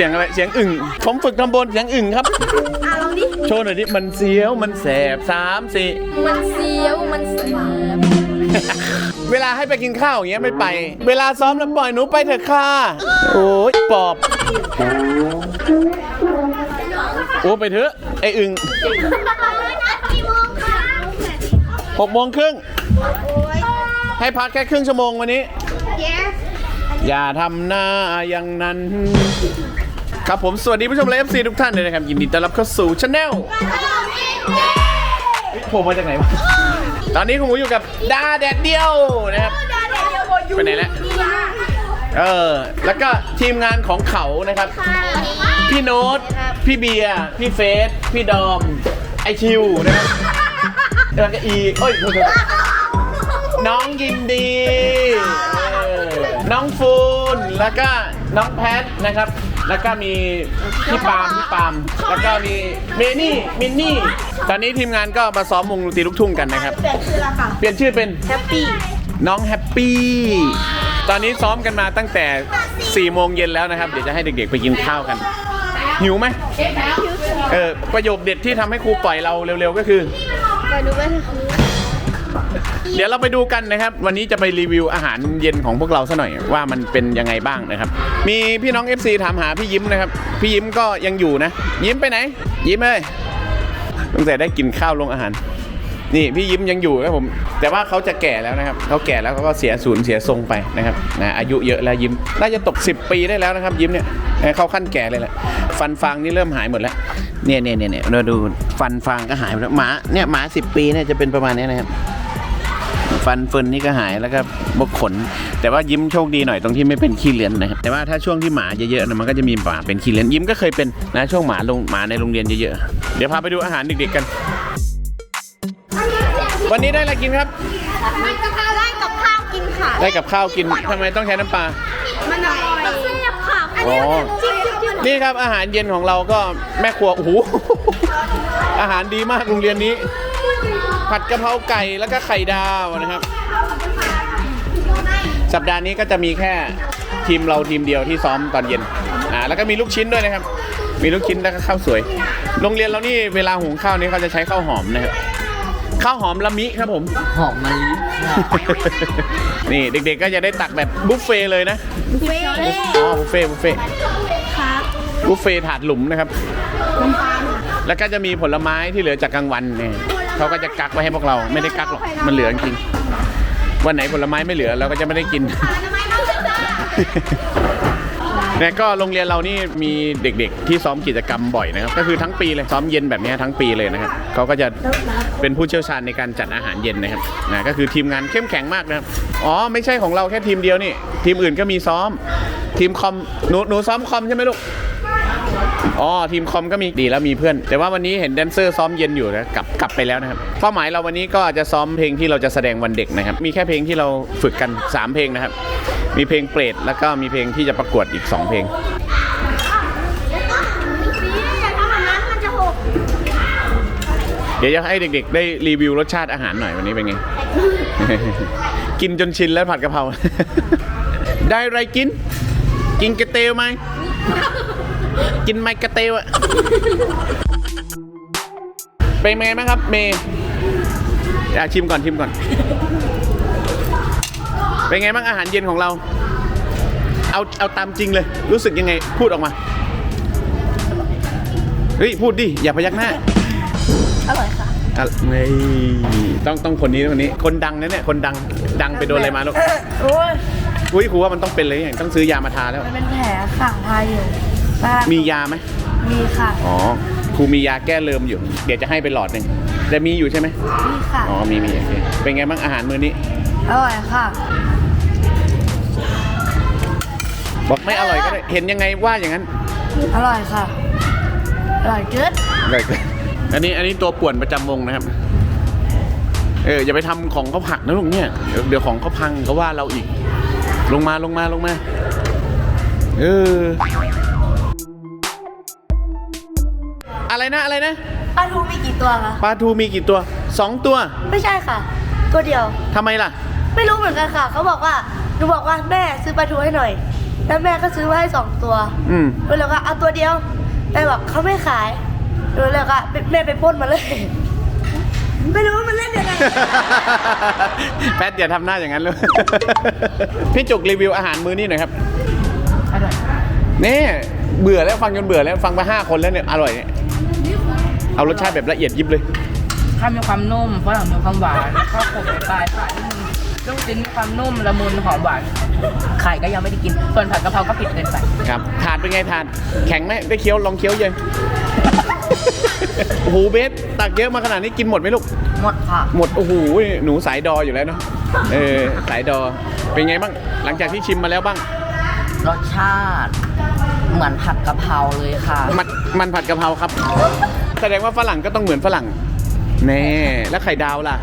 เสียงอะไร เสียงอึ่ง ผมฝึกทำบนเสียงอึ่งครับ อะลองดิ โชว์หน่อยดิ มันเสียว มันแสบสามสี่ มันเสียว มันแสบเวลาให้ไปกินข้าวอย่างเงี้ยไม่ไป เวลาซ้อมแล้วปล่อยหนูไปเถอะค่ะ โอ้ยปอบ โอ้ไปเถอะไอ้อึ่งหกโมงครึ่ง ให้พักแค่ครึ่งชั่วโมงวันนี้ อย่าทำหน้าอย่างนั้น ครับผมสวัสดีผู้ชมและ FC ทุกท่านเลยนะครับ ยินดีต้อนรับเข้าสู่ช anel โผล่มาจากไหนวะ ตอนนี้คุณหมูอยู่กับดาแดดเดียวนะครับ ไปไหนแล้ว เออ แล้วก็ทีมงานของเขานะครับ พี่โน้ต พี่เบียร์ พี่เฟสพี่ดอม ไอคิวนะครับแล้วก็อีเอ้ยโทษโทษน้องยินดีเออน้องฟูน แล้วก็น้องแพทนะครับ แล้วก็มีพี่ปาล์มพี่ปาล์มแล้วก็มีเมนี่มินนี่ ตอนนี้ทีมงานก็มาซ้อมวงดนตรีลูกทุ่งกันนะครับ เปลี่ยนชื่อแล้วค่ะเปลี่ยนชื่อเป็นแฮปปี้น้องแฮปปี้ ตอนนี้ซ้อมกันมาตั้งแต่4โมงเย็นแล้วนะครับ เดี๋ยวจะให้เด็กๆไปกินข้าวกัน หิวไหมเออประโยคเด็ดที่ทำให้ครูปล่อยเราเร็วๆก็คือ ไปดูไปเเดี๋ยวเราไปดูกันนะครับ วันนี้จะไปรีวิวอาหารเย็นของพวกเราซะหน่อยว่ามันเป็นยังไงบ้างนะครับ มีพี่น้อง FC ถามหาพี่ยิ้มนะครับ พี่ยิ้มก็ยังอยู่นะ ยิ้มไปไหน ยิ้มเลยตั้งแต่ได้กินข้าวลงอาหาร นี่พี่ยิ้มยังอยู่ครับผม แต่ว่าเขาจะแก่แล้วนะครับเขาแก่แล้วเขาก็เสียศูนย์เสียทรงไปนะครับนะอายุเยอะแล้วยิ้ม น่าจะตก 10 ปีได้แล้วนะครับ ยิ้มเนี่ยนเข้าขั้นแก่เลยแหละฟันฟางนี่เริ่มหายหมดแล้วเนี่ยเนี่ยเนี่ยเนี่ยเราดูฟันฟางก็หายหมดแล้วหมาเนี่ยหมาสิปีเนี่ยจะเป็นประมาณนี้นะครับ ฟันเฟินนี่ก็หายแล้วก็บกขน แต่ว่ายิ้มโชคดีหน่อยตรงที่ไม่เป็นขี้เลือนนะครับแต่ว่าถ้าช่วงที่หมาเยอะๆนะมันก็จะมีหมาเป็นขี้เลือนยิ้มก็เคยเป็นนะช่วงหมาลงหมาในโรงเรียนเยอะๆเดี๋ยวพาไปดูอาหารเด็กๆกัน วันนี้ได้อะไรกินครับมันจะพาได้กับข้าวกินค่ะ ได้กับข้าวกินทำไมต้องใช้น้ำปลา มันอร่อยแซ่บค่ะอ๋อจิ้มจิ้มจิ้มนี่ครับอาหารเย็นของเราก็แม่ครัวโอ้โหอาหารดีมากโรงเรียนนี้ ผัดกะเพราไก่แล้วก็ไข่ดาวนะครับ สัปดาห์นี้ก็จะมีแค่ทีมเราทีมเดียวที่ซ้อมตอนเย็นอ่าแล้วก็มีลูกชิ้นด้วยนะครับ มีลูกชิ้นแล้วก็ข้าวสวย โรงเรียนเรานี่เวลาหุงข้าวนี่เขาจะใช้ข้าวหอมนะครับข้าวหอมละมิครับผมหอมมะลิ นี่เด็กๆก็จะได้ตักแบบบุฟเฟ่ต์เลยนะเฟ่อ๋อบุฟเฟ่ต์บุฟเฟ่ต์ครับบุฟเฟ่ต์ถาดหลุมนะครับ แล้วก็จะมีผลไม้ที่เหลือจากกลางวันเนี่ย เขาก็จะกักไว้ให้พวกเราไม่ได้กักหรอกมันเหลือจริงวันไหนผลไม้ไม่เหลือเราก็จะไม่ได้กินเนี่ยก็โรงเรียนเรานี่มีเด็กๆ ที่ซ้อมกิจกรรมบ่อยนะครับ ก็คือทั้งปีเลยซ้อมเย็นแบบนี้ทั้งปีเลยนะครับเขาก็จะเป็นผู้เชี่ยวชาญในการจัดอาหารเย็นนะครับนะก็คือทีมงานเข้มแข็งมากนะครับอ๋อไม่ใช่ของเราแค่ทีมเดียวนี่ ทีมอื่นก็มีซ้อม ทีมคอมหนูหนูซ้อมคอมใช่ไหมลูก อ๋อทีมคอมก็มีดีแล้วมีเพื่อน แต่ว่าวันนี้เห็นแดนเซอร์ซ้อมเย็นอยู่นะกลับกลับไปแล้วนะครับเป้าหมายเราวันนี้ก็จะซ้อมเพลงที่เราจะแสดงวันเด็กนะครับ มีแค่เพลงที่เราฝึกกัน 3 เพลงนะครับ มีเพลงเปรตแล้วก็มีเพลงที่จะประกวดอีก 2 เพลงอย่าทำแบบนั้นมันจะหกเดี๋ยวจะให้เด็กๆ ได้รีวิวรสชาติอาหารหน่อยวันนี้เป็นไง กินจนชินแล้วผัดกะเพรา ได้อะไรกิน กินกระเตวไหม กินไหมกระเตวอะเป็นไงบ้างครับเมย์อะชิมก่อนชิมก่อน เป็นไงบ้างอาหารเย็นของเรา เอาเอาตามจริงเลย รู้สึกยังไง พูดออกมาเฮ้ยพูดดิอย่าพยักหน้าอร่อยค่ะอะนี่ต้องต้องคนนี้คนนี้ คนดังนะเนี่ยคนดังดังไปโดนอะไรมาลูกโอ้ยอุ้ยครูว่ามันต้องเป็นเลยอย่างต้องซื้อยามาทาแล้ว มันเป็นแผลขังพาอยู่ บ้านมียาไหมมีค่ะอ๋อครูมียาแก้เลิมอยู่ เดี๋ยวจะให้ไปหลอดหนึ่งแต่มีอยู่ใช่ไหมมีค่ะ อ๋อมีมีโอเคเป็นไงบ้างอาหารมื้อนี้ อร่อยค่ะ บอกไม่อร่อยก็ได้เห็นยังไงว่าอย่างนั้นอร่อยค่ะ อร่อยจืดได้ครับอันนี้อันนี้ตัวป่วนประจำวงนะครับ เอออย่าไปทำของเขาผักนะลูกเนี่ยเดี๋ยวเดี๋ยวของเขาพังเขาว่าเราอีก ลงมาลงมาลงมา เออ อะไรนะอะไรนะปลาทูมีกี่ตัวคะปลาทูมีกี่ตัวสองตัว ไม่ใช่ค่ะ ตัวเดียวทำไมล่ะ ไม่รู้เหมือนกันค่ะ เขาบอกว่าหนูบอกว่าแม่ซื้อปลาทูให้หน่อย แล้วแม่ก็ซื้อมาให้สองตัวอืมแล้วก็เอาตัวเดียวแม่บอกเขาไม่ขายแล้วก็แม่ไปปล้นมาเลย ไม่รู้ว่ามันเล่นยังไง แพทอย่าทำหน้าอย่างนั้นเลย พี่จุกรีวิวอาหารมื้อนี้หน่อยครับ อร่อย นี่เบื่อแล้วฟังจนเบื่อแล้วฟังมาห้าคนแล้วเนี่ยอร่อยเนี่ย เอารสชาติแบบละเอียดยิบเลย ข้าวมีความนุ่มฝรั่งมีความหวานข้าวโขกปลายปลายนิดนึงลูกชิ้นมีความนุ่มละมุนหอมหวานไข่ก็ยังไม่ได้กิน ส่วนผัดกะเพราก็ผิดเกินไปครับทานเป็นไงทาน แข็งไหมได้เคี้ยวลองเคี้ยวยังโอ้โหเบสตักเยอะมาขนาดนี้กินหมดไหมลูก หมดค่ะ หมดโอ้โหหนูสายดออยู่แล้วเนาะเออสายดอเป็นไงบ้าง หลังจากที่ชิมมาแล้วบ้าง รสชาติ เหมือนผัดกะเพราเลยค่ะ มันมันผัดกะเพราครับ แสดงว่าฝรั่งก็ต้องเหมือนฝรั่งแน่แล้วไข่ดาวล่ะ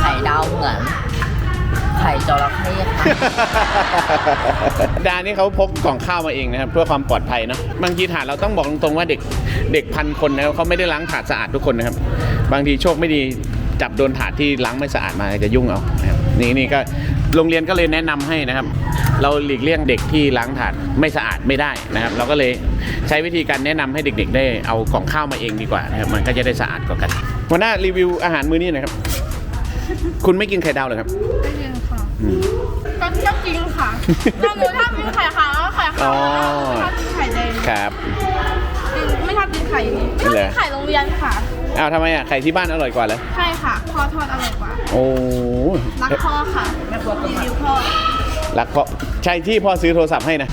ไข่ดาวเหมือน ไข่จระเข้ค่ะดานี่เขาพกกล่องข้าวมาเองนะครับเพื่อความปลอดภัยเนาะบางทีถาดเราต้องบอกตรงๆว่าเด็กเด็กพันคนนะครับเขาไม่ได้ล้างถาดสะอาดทุกคนนะครับ บางทีโชคไม่ดีจับโดนถาดที่ล้างไม่สะอาดมาจะยุ่งเอานะครับนี่นี่ก็ โรงเรียนก็เลยแนะนำให้นะครับ เราหลีกเลี่ยงเด็กที่ล้างถาดไม่สะอาดไม่ได้นะครับ เราก็เลยใช้วิธีการแนะนำให้เด็ก ๆ ได้เอากล่องข้าวมาเองดีกว่านะครับมันก็จะได้สะอาดกว่ากันหัวหน้ารีวิวอาหารมื้อนี้หนะครับ คุณไม่กินไข่ดาวเหรอครับไม่กินค่ะก็ก็กินค่ะแต่หนูชอบกินไข่ขาวไข่อ๋ขาวอไม่ชอบกินไข่แดงครับ กินไม่ชอบกินไข่นี้ไม่ชอบเหรกิอนไข่โรงเรียนค่ะ อ้าวทำไมอะไข่ที่บ้านอร่อยกว่าเหรอใช่ค่ะพ่อทอดอร่อยกว่า โอ้รักพ่อค่ะรีวิวพ่อรักเพราะใช่ที่พ่อซื้อโทรศัพท์ให้นะ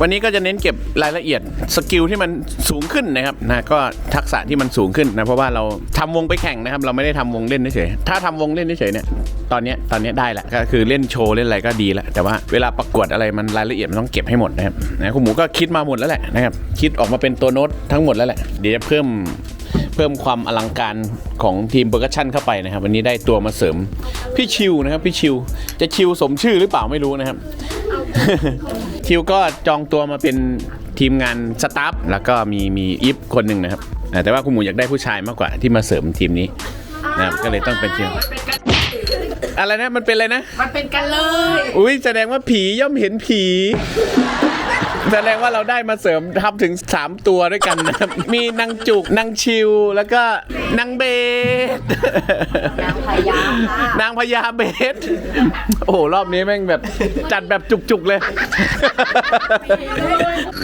วันนี้ก็จะเน้นเก็บรายละเอียดสกิลที่มันสูงขึ้นนะครับนะก็ทักษะที่มันสูงขึ้นนะเพราะว่าเราทำวงไปแข่งนะครับ เราไม่ได้ทำวงเล่นเฉยถ้าทำวงเล่นเฉยเนี่ยตอนนี้ตอนนี้ได้ละก็คือเล่นโชว์เล่นอะไรก็ดีแล้วแต่ว่าเวลาประกวดอะไรมันรายละเอียดมันต้องเก็บให้หมดนะครับนะคุณหมูก็คิดมาหมดแล้วแหละนะครับคิดออกมาเป็นตัวโน้ตทั้งหมดแล้วแหละเดี๋ยวจะเพิ่ม เพิ่มความอลังการของทีมเบอร์กัชั่นเข้าไปนะครับ วันนี้ได้ตัวมาเสริม พี่ชิวนะครับพี่ชิวจะชิวสมชื่อหรือเปล่าไม่รู้นะครับ ชิวก็จองตัวมาเป็นทีมงานสตาฟแล้วก็มีมีอิฟคนหนึ่งนะครับอ่าแต่ว่าคุณหมูอยากได้ผู้ชายมากกว่าที่มาเสริมทีมนี้นะครับก็เลยต้องเป็นชิวอะไรนะมันเป็นอะไรนะ มันเป็นกันเลย อุ้ยแสดงว่าผีย่อมเห็นผี แสดงว่าเราได้มาเสริมทับถึง 3 ตัวด้วยกันนะครับ มีนางจุกนางชิว แล้วก็นางเบสนางพญาค่ะนางพญาเบส โอ้โห รอบนี้แม่งแบบจัดแบบจุกๆเลย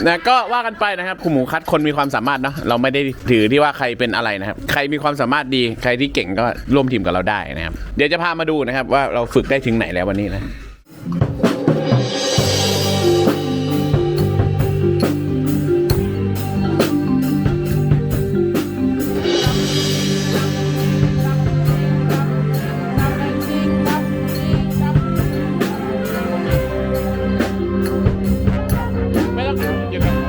นะก็ว่ากันไปนะครับคุณหมูคัดคนมีความสามารถเนาะเราไม่ได้ถือที่ว่าใครเป็นอะไรนะครับ ใครมีความสามารถดีใครที่เก่งก็ร่วมทีมกับเราได้นะครับ เดี๋ยวจะพามาดูนะครับว่าเราฝึกได้ถึงไหนแล้ววันนี้นะ You Gracias.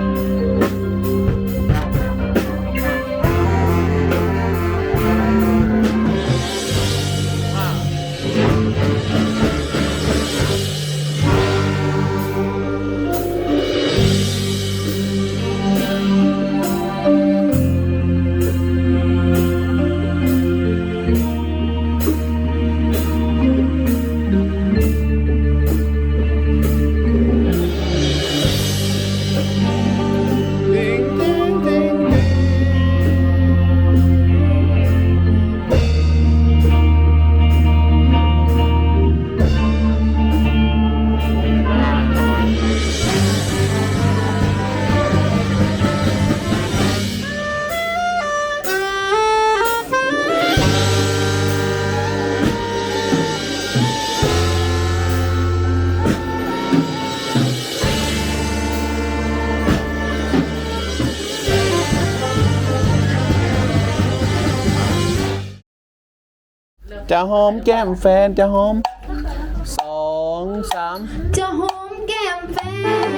จะหอมแก้มแฟนจะหอมสองสามจะหอมแก้มแฟน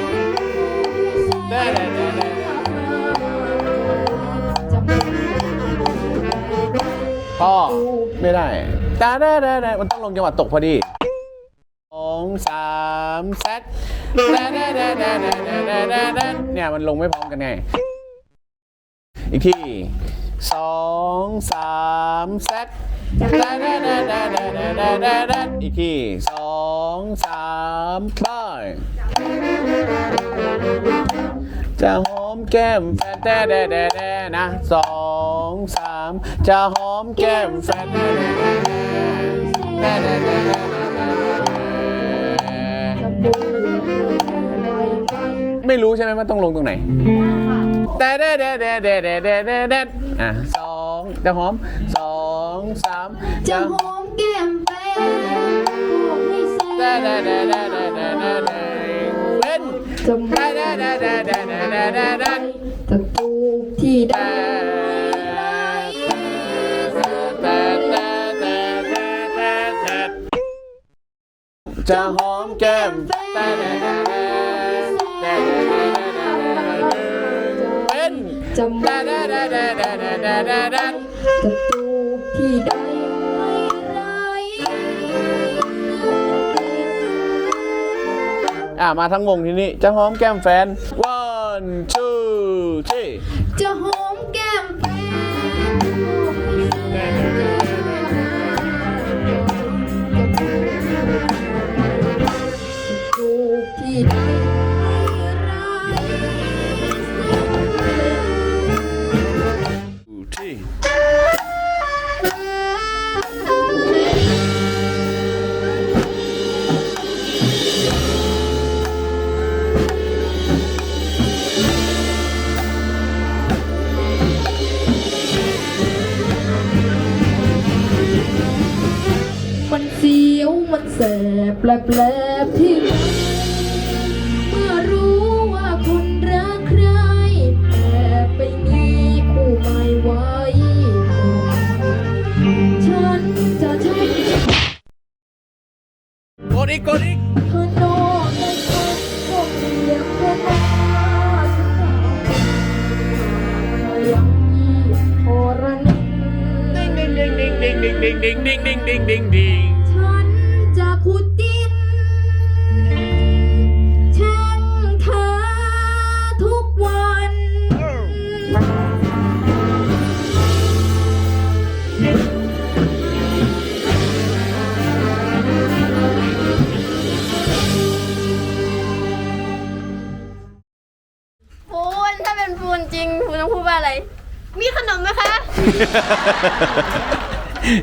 พ่อไม่ได้ตาได้ได้ได้มันต้องลงจังหวัดตกพอดีสองสามเซตได้ได้ได้ได้ได้ได้ได้เนี่ยมันลงไม่พร้อมกันไง อีกทีสองสามเซต อีกทีสองสามไยจะหอมแก้มแฟนแต่แด่แด่แดนะสองสามจะหอมแก้มแฟนแด่แด่แด่แดไม่รู้ใช่ไหมว่าต้องลงตรงไหนแต่แด่แด่แด่แด่แด่แด่แด่อะสองจะหอมสอง สามจะหอมแก้มแฟนบอกให้แซ่แดแดแดแดแดแดแดแดเป็นจะแดแดแดแดแดแดแดแดแดจะตูที่ใดจะหอมแก้มเป็นจะมาจะตู ที่ใดไม่ไรอ่ามาทั้งวงทีนี้จะหอมแก้มแฟน ว แปลบๆที่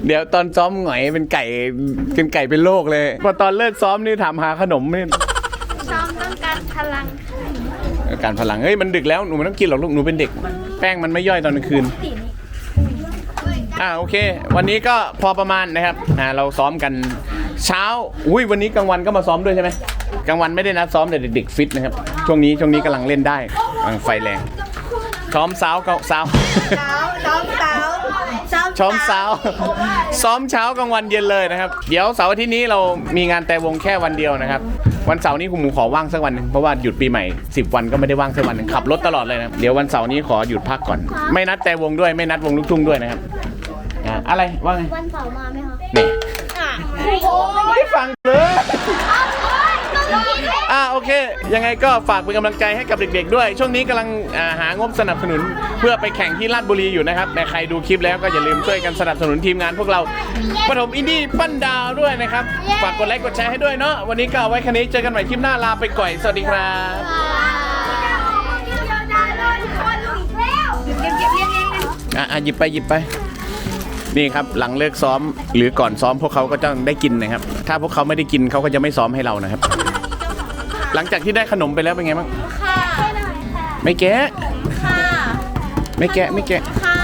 เดี๋ยวตอนซ้อมหงอยเป็นไก่เป็นไก่เป็นโรคเลยพอตอนเลิกซ้อมนี่ถามหาขนมนี่ซ้อมต้องการพลังการพลังเฮ้ยมันดึกแล้วหนูไม่ต้องกินหรอกลูกหนูเป็นเด็ก แป้งมันไม่ย่อยตอนกลางคืนอ่าโอเค วันนี้ก็พอประมาณนะครับอ่าเราซ้อมกันเช้าอุ้ยวันนี้กลางวันก็มาซ้อมด้วยใช่ไหมกลางวันไม่ได้นัดซ้อมแต่เด็กๆฟิตนะครับช่วงนี้ช่วงนี้กำลังเล่นได้กำลังไฟแรงซ้อมเช้าก็เช้าเช้าเช้าเช้า เช้าซ้อมเช้า ซ้อมเช้ากลางวันเย็นเลยนะครับ เดี๋ยวเสาร์อาทิตย์นี้เรามีงานแต่วงแค่วันเดียวนะครับ วันเสาร์นี้คุณหมูขอว่างสักวันหนึ่งเพราะว่าหยุดปีใหม่ 10 วันก็ไม่ได้ว่างสักวันหนึ่งขับรถตลอดเลยนะครับเดี๋ยววันเสาร์นี้ขอหยุดพักก่อน ไม่นัดแต่วงด้วยไม่นัดวงลูกทุ่งด้วยนะครับอะอะไรว่าไงวันเสาร์มาไหมคะนี่อะไม่ฟังเลยอ่า โอเค ยังไงก็ฝากเป็นกำลังใจให้กับเด็กๆด้วย ช่วงนี้กำลังอ่าหางบสนับสนุนเพื่อไปแข่งที่ราชบุรีอยู่นะครับแต่ใครดูคลิปแล้วก็อย่าลืมช่วยกันสนับสนุนทีมงานพวกเราปฐมอินดี้ปั้นดาวด้วยนะครับ ฝากกดไลค์กดแชร์ให้ด้วยเนาะวันนี้ก็เอาไว้แค่นี้เจอกันใหม่คลิปหน้าลาไปก่อยสวัสดีครับ อะอะหยิบไปหยิบไป นี่ครับหลังเลิกซ้อมหรือก่อนซ้อมพวกเขาก็ต้องได้กินนะครับ ถ้าพวกเขาไม่ได้กินเขาก็จะไม่ซ้อมให้เรานะครับ หลังจากที่ได้ขนมไปแล้วเป็นไงบ้างค่ะไม่แกะค่ะไม่แกะไม่แกะค่ะ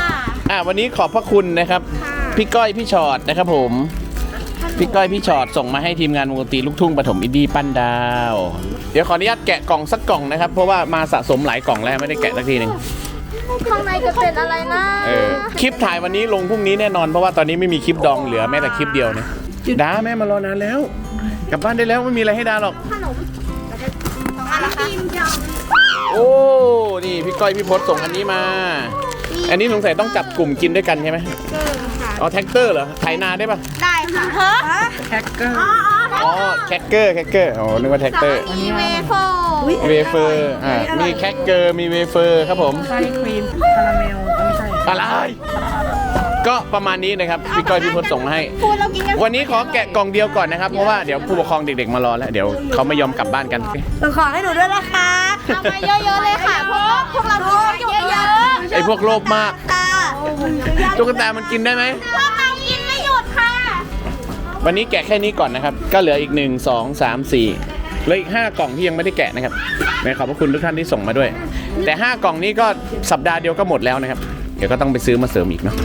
อะวันนี้ขอบพระคุณนะครับ พี่ก้อยพี่ชอดนะครับผม พี่ก้อยพี่ชอดส่งมาให้ทีมงานวงดนตรีลูกทุ่งปฐมอินดี้ปั้นดาว เดี๋ยวขออนุญาตแกะกล่องสักกล่องนะครับ เพราะว่ามาสะสมหลายกล่องแล้วไม่ได้แกะสักทีหนึ่งข้างในจะเป็นอะไรนะเออคลิปถ่ายวันนี้ลงพรุ่งนี้แน่นอนเพราะว่าตอนนี้ไม่มีคลิปดองเหลือแม้แต่คลิปเดียวนะดาแม่มารอนานแล้ว กลับบ้านได้แล้วไม่มีอะไรให้ดาหรอกขนม โอ้ นี่พี่ก้อยพี่พศส่งอันนี้มา อันนี้สงสัยต้องจับกลุ่มกินด้วยกันใช่ไหมอ๋อแท็กเตอร์เหรอไถนาได้ปะได้ค่ะฮะแฮกเกอร์ อ๋อแคคเกอร์แคคเกอร์อ๋อนึกว่าแท็กเตอร์ มีเวโฟเวเฟอร์ อ่า มีแคคเกอร์ มีเวเฟอร์ครับผมไส้ครีมคาราเมลเอ้ยไม่ใช่อะไร ก็ประมาณนี้นะครับพี่ก้อยพี่พจน์ส่งมาให้ พูดเรากินกันวันนี้ขอแกะกล่องเดียวก่อนนะครับ เพราะว่าเดี๋ยวผู้ปกครองเด็กๆมารอแล้ว เดี๋ยวเขาไม่ยอมกลับบ้านกันขอให้หนูด้วยนะคะเอามาเยอะๆเลยค่ะเพราะว่าพวกเรากินกันเยอะไอ้พวกโลภมากค่ะตุ๊กตามันกินได้ไหมๆพวกเรากินไม่หยุดค่ะ วันนี้แกะแค่นี้ก่อนนะครับ ก็เหลืออีก 1 2 3 4เหลืออีก 5 กล่องที่ยังไม่ได้แกะนะครับในขอบพระคุณทุกท่านที่ส่งมาด้วย แต่ 5 กล่องนี้ก็สัปดาห์เดียวก็หมดแล้วนะครับ เดี๋ยวก็ต้องไปซื้อมาเสริมอีกเนาะ